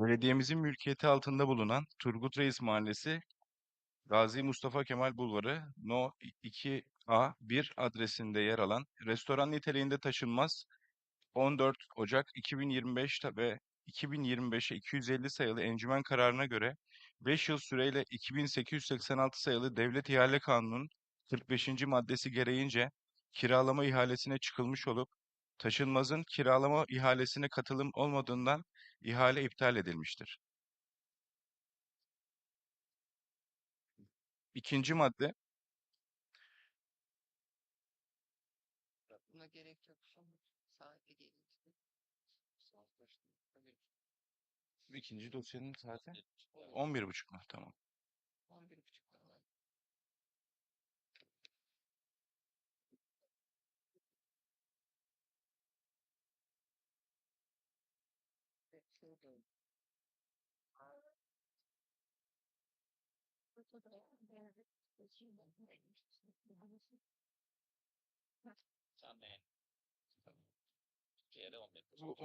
Belediyemizin mülkiyeti altında bulunan Turgut Reis Mahallesi, Gazi Mustafa Kemal Bulvarı, No 2A1 adresinde yer alan restoran niteliğinde taşınmaz 14 Ocak 2025 ta- ve 2025'e 250 sayılı encümen kararına göre 5 yıl süreyle 2886 sayılı Devlet İhale Kanunu'nun 45. maddesi gereğince kiralama ihalesine çıkılmış olup taşınmazın kiralama ihalesine katılım olmadığından ihale iptal edilmiştir. İkinci madde Buna gerek yok. Saate gelince. ikinci dosyanın On 11.30 mu? Tamam. children. So they are there, the human beings. Amen. いや、でもめっちゃ。